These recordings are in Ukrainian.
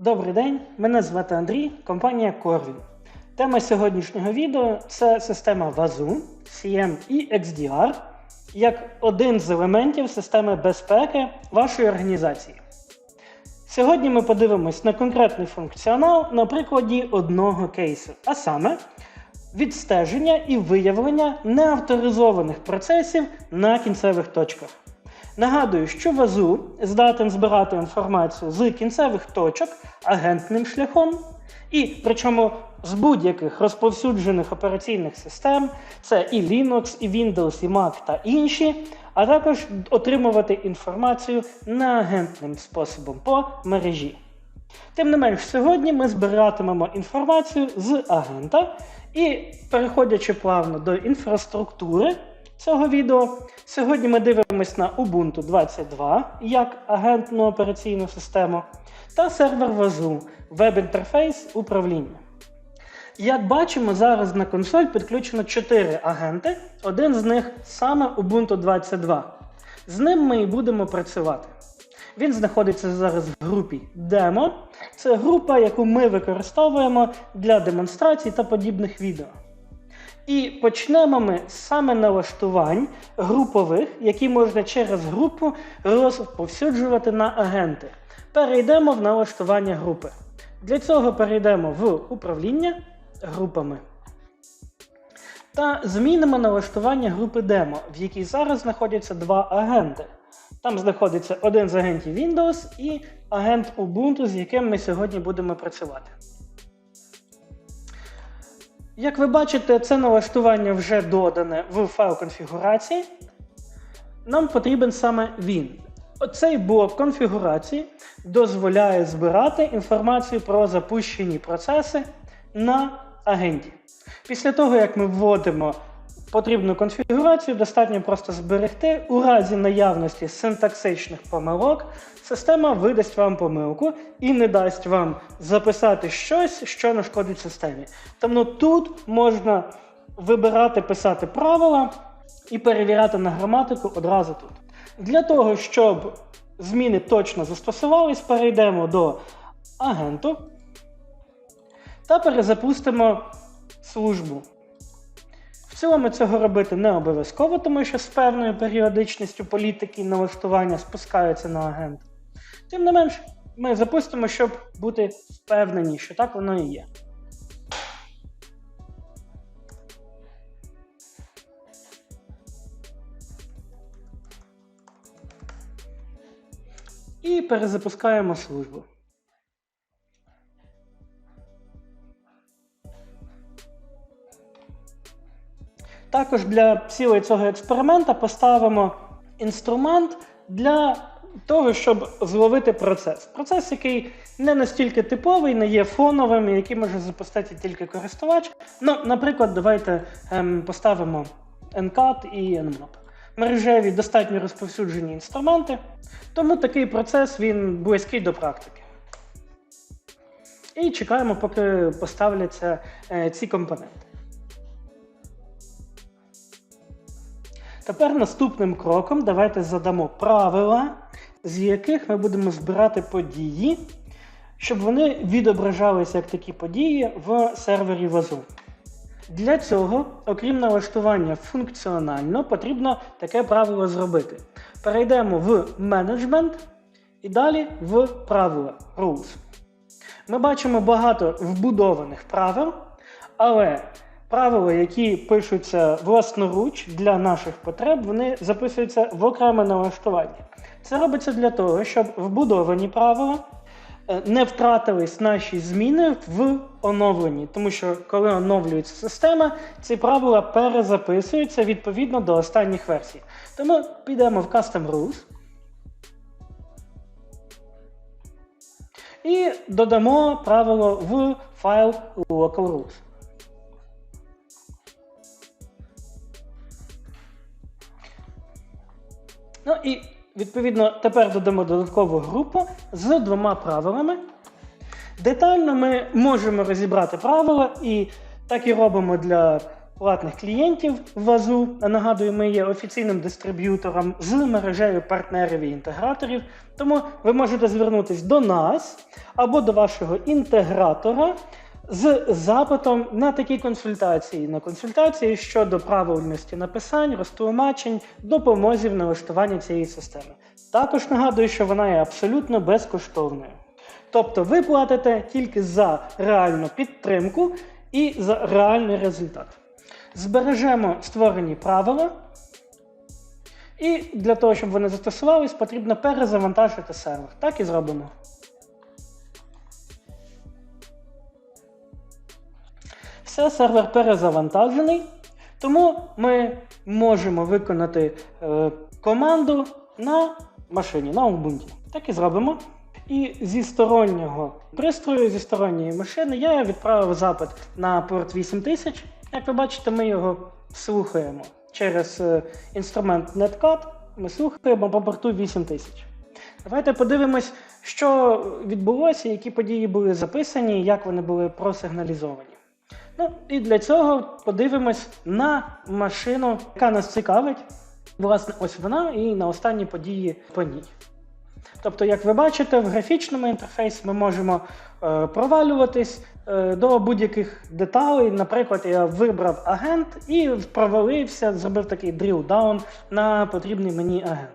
Добрий день, мене звати Андрій, компанія Corvin. Тема сьогоднішнього відео це система VAZU, CM і XDR як один з елементів системи безпеки вашої організації. Сьогодні ми подивимось на конкретний функціонал на прикладі одного кейсу, а саме відстеження і виявлення неавторизованих процесів на кінцевих точках. Нагадую, що ВАЗУ здатен збирати інформацію з кінцевих точок агентним шляхом, і причому з будь-яких розповсюджених операційних систем, це і Linux, і Windows, і Mac та інші, а також отримувати інформацію неагентним способом по мережі. Тим не менш, сьогодні ми збиратимемо інформацію з агента і, переходячи плавно до інфраструктури цього відео, сьогодні ми дивимося на Ubuntu 22 як агентну операційну систему та сервер VAZU веб-інтерфейс управління. Як бачимо, зараз на консоль підключено 4 агенти, один з них саме Ubuntu 22. З ним ми і будемо працювати. Він знаходиться зараз в групі Demo. Це група, яку ми використовуємо для демонстрацій та подібних відео. І почнемо ми саме налаштувань групових, які можна через групу розповсюджувати на агенти. Перейдемо в налаштування групи. Для цього перейдемо в управління групами та змінимо налаштування групи демо, в якій зараз знаходяться два агенти. Там знаходиться один з агентів Windows і агент Ubuntu, з яким ми сьогодні будемо працювати. Як ви бачите, це налаштування вже додане в файл конфігурації. Нам потрібен саме він. Оцей блок конфігурації дозволяє збирати інформацію про запущені процеси на агенті. Після того, як ми вводимо потрібну конфігурацію, достатньо просто зберегти. У разі наявності синтаксичних помилок, система видасть вам помилку і не дасть вам записати щось, що нашкодить системі. Тому тут можна вибирати, писати правила і перевіряти на граматику одразу тут. Для того, щоб зміни точно застосувались, перейдемо до агенту та перезапустимо службу. Цілому цього робити не обов'язково, тому що з певною періодичністю політики налаштування спускаються на агент. Тим не менш, ми запустимо, щоб бути впевнені, що так воно і є. І перезапускаємо службу. Також для цілей цього експеримента поставимо інструмент для того, щоб зловити процес. Процес, який не настільки типовий, не є фоновим, який може запустити тільки користувач. Ну, Наприклад, давайте ем, поставимо NCAT і Nmap. Мережеві достатньо розповсюджені інструменти, тому такий процес він близький до практики. І чекаємо, поки поставляться е, ці компоненти. Тепер наступним кроком давайте задамо правила, з яких ми будемо збирати події, щоб вони відображалися як такі події в сервері Вазу. Для цього, окрім налаштування функціонально, потрібно таке правило зробити. Перейдемо в менеджмент і далі в правила Rules. Ми бачимо багато вбудованих правил, але правила, які пишуться власноруч для наших потреб, вони записуються в окреме налаштування. Це робиться для того, щоб вбудовані правила е, не втратились наші зміни в оновленні, тому що коли оновлюється система, ці правила перезаписуються відповідно до останніх версій. Тому підемо в Custom Rules. І додамо правило в файл Local Rules. Ну і відповідно тепер додамо додаткову групу з двома правилами. Детально ми можемо розібрати правила, і так і робимо для платних клієнтів в ВАЗу. А Нагадую, ми є офіційним дистриб'ютором з мережею партнерів і інтеграторів. Тому ви можете звернутися до нас або до вашого інтегратора з запитом на такі консультації, на консультації щодо правильності написань, розтлумачень, допомозі в налаштуванні цієї системи. Також нагадую, що вона є абсолютно безкоштовною. Тобто ви платите тільки за реальну підтримку і за реальний результат. Збережемо створені правила, і для того, щоб вони застосувались, потрібно перезавантажити сервер. Так і зробимо. Все, сервер перезавантажений, тому ми можемо виконати е, команду на машині, на Ubuntu. Так і зробимо. І зі стороннього пристрою, зі сторонньої машини я відправив запит на порт 8000. Як ви бачите, ми його слухаємо через е, інструмент Netcat. Ми слухаємо по порту 8000. Давайте подивимось, що відбулося, які події були записані, як вони були просигналізовані. Ну і для цього подивимось на машину, яка нас цікавить. Власне, ось вона і на останні події по ній. Тобто, як ви бачите, в графічному інтерфейсі ми можемо е, провалюватись е, до будь-яких деталей. Наприклад, я вибрав агент і провалився, зробив такий down на потрібний мені агент.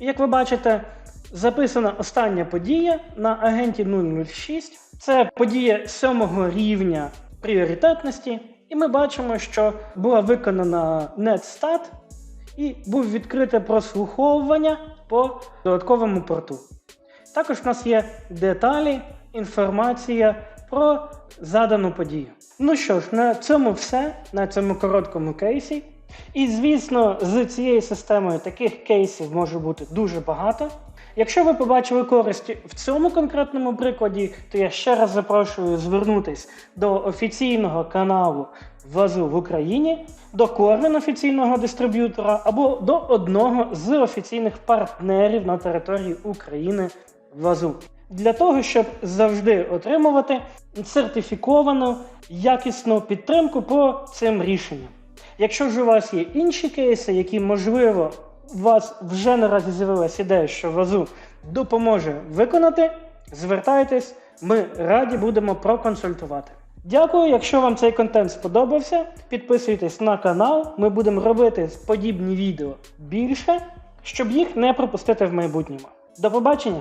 І як ви бачите, записана остання подія на агенті 006. Це подія сьомого рівня пріоритетності. І ми бачимо, що була виконана NetStat і був відкрите прослуховування по додатковому порту. Також в нас є деталі, інформація про задану подію. Ну що ж, на цьому все, на цьому короткому кейсі. І, звісно, з цією системою таких кейсів може бути дуже багато. Якщо ви побачили користь в цьому конкретному прикладі, то я ще раз запрошую звернутися до офіційного каналу ВАЗу в Україні, до Корвін офіційного дистриб'ютора або до одного з офіційних партнерів на території України ВАЗу. Для того, щоб завжди отримувати сертифіковану якісну підтримку по цим рішенням. Якщо ж у вас є інші кейси, які можливо у вас вже наразі з'явилася ідея, що вазу допоможе виконати, звертайтесь, ми раді будемо проконсультувати. Дякую, якщо вам цей контент сподобався, підписуйтесь на канал, ми будемо робити подібні відео більше, щоб їх не пропустити в майбутньому. До побачення!